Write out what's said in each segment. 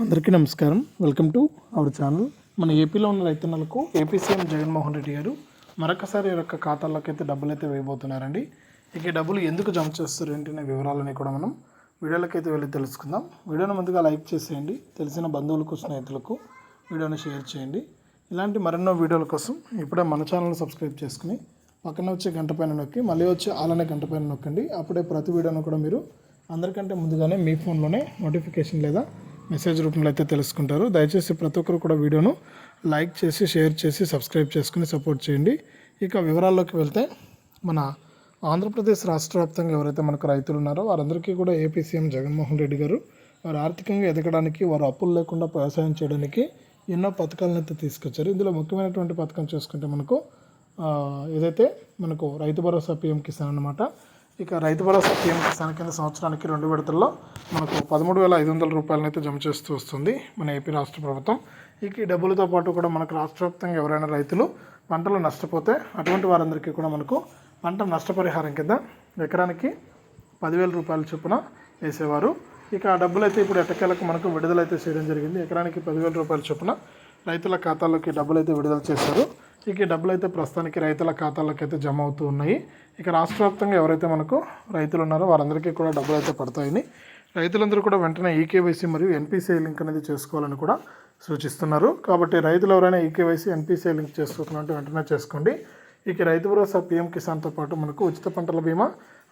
అందరికీ నమస్కారం. Welcome to our channel మన ఏపీలో ఉన్న రైతన్నలకు ఏపీ సీఎం జగన్మోహన్ రెడ్డి గారు మరొకసారి ఈ యొక్క ఖాతాల్లోకి అయితే డబ్బులు అయితే వేయబోతున్నారండి. ఇక డబ్బులు ఎందుకు జమ చేస్తారు ఏంటి అనే వివరాలని కూడా మనం వీడియోలోకి అయితే వెళ్ళి తెలుసుకుందాం. వీడియోని ముందుగా లైక్ చేసేయండి. తెలిసిన బంధువులకు స్నేహితులకు వీడియోని షేర్ చేయండి. ఇలాంటి మరెన్నో వీడియోల కోసం ఇప్పుడే మన ఛానల్ సబ్స్క్రైబ్ చేసుకుని పక్కన వచ్చే గంట పైన నొక్కి మళ్ళీ వచ్చే అలానే గంట పైన నొక్కండి. అప్పుడే ప్రతి వీడియోను కూడా మీరు అందరికంటే ముందుగానే మీ ఫోన్లోనే నోటిఫికేషన్ లేదా మెసేజ్ రూపంలో అయితే తెలుసుకుంటారు. దయచేసి ప్రతి ఒక్కరు కూడా వీడియోను లైక్ చేసి షేర్ చేసి సబ్స్క్రైబ్ చేసుకుని సపోర్ట్ చేయండి. ఇక వివరాల్లోకి వెళ్తే మన ఆంధ్రప్రదేశ్ రాష్ట్ర వ్యాప్తంగా ఎవరైతే మనకు రైతులు ఉన్నారో వారందరికీ కూడా ఏపీ సీఎం జగన్మోహన్ రెడ్డి గారు వారు ఆర్థికంగా ఎదగడానికి వారు అప్పులు లేకుండా వ్యవసాయం చేయడానికి ఎన్నో పథకాలను అయితే తీసుకొచ్చారు. ఇందులో ముఖ్యమైనటువంటి పథకం చూసుకుంటే మనకు ఏదైతే మనకు రైతు భరోసా పిఎం కిసాన్ అన్నమాట ఇక రైతు భరోసా పీఎం కిసాన్ కింద సంవత్సరానికి రెండు విడతల్లో మనకు పదమూడు వేల ఐదు వందల రూపాయలను అయితే జమ చేస్తూ వస్తుంది మన ఏపీ రాష్ట్ర ప్రభుత్వం. ఇక ఈ డబ్బులతో పాటు కూడా మనకు రాష్ట్ర వ్యాప్తంగా ఎవరైనా రైతులు పంటలు నష్టపోతే అటువంటి వారందరికీ కూడా మనకు పంట నష్టపరిహారం కింద ఎకరానికి పదివేల రూపాయల చొప్పున వేసేవారు. ఇక ఆ డబ్బులు అయితే ఇప్పుడు ఎట్టకేలకు మనకు విడుదలైతే చేయడం జరిగింది. ఎకరానికి పదివేల రూపాయల చొప్పున రైతుల ఖాతాలోకి డబ్బులు అయితే విడుదల చేశారు. ఇక ఈ డబ్బులు అయితే ప్రస్తుతానికి రైతుల ఖాతాల్లోకి అయితే జమ అవుతూ ఉన్నాయి. ఇక రాష్ట్ర వ్యాప్తంగా ఎవరైతే మనకు రైతులు ఉన్నారో వారందరికీ కూడా డబ్బులు అయితే పడతాయని రైతులందరూ కూడా వెంటనే ఈకేవైసీ మరియు ఎన్పిసిఐ లింక్ అనేది చేసుకోవాలని కూడా సూచిస్తున్నారు. కాబట్టి రైతులు ఎవరైనా ఈకేవైసీ ఎన్పిసిఐ లింక్ చేసుకుంటున్నట్టు వెంటనే చేసుకోండి. ఇక రైతు భరోసా పీఎం కిసాన్తో పాటు మనకు ఉచిత పంటల బీమా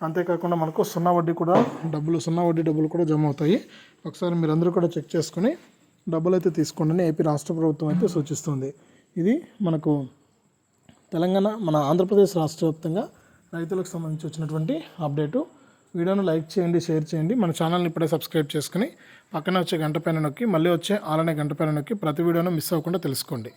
అంతేకాకుండా మనకు సున్నా వడ్డీ కూడా డబ్బులు సున్నా వడ్డీ డబ్బులు కూడా జమ అవుతాయి. ఒకసారి మీరందరూ కూడా చెక్ చేసుకుని డబ్బులు అయితే తీసుకోండి ఏపీ రాష్ట్ర ప్రభుత్వం అయితే సూచిస్తుంది. ఇది మనకు తెలంగాణ మన ఆంధ్రప్రదేశ్ రాష్ట్ర వ్యాప్తంగా రైతులకు సంబంధించి వచ్చినటువంటి అప్డేటు. వీడియోను లైక్ చేయండి షేర్ చేయండి. మన ఛానల్ని ఇప్పుడే సబ్స్క్రైబ్ చేసుకుని పక్కన వచ్చే గంట పైన నొక్కి మళ్ళీ వచ్చే ఆలనే గంట పైన నొక్కి ప్రతి వీడియోను మిస్ అవ్వకుండా తెలుసుకోండి.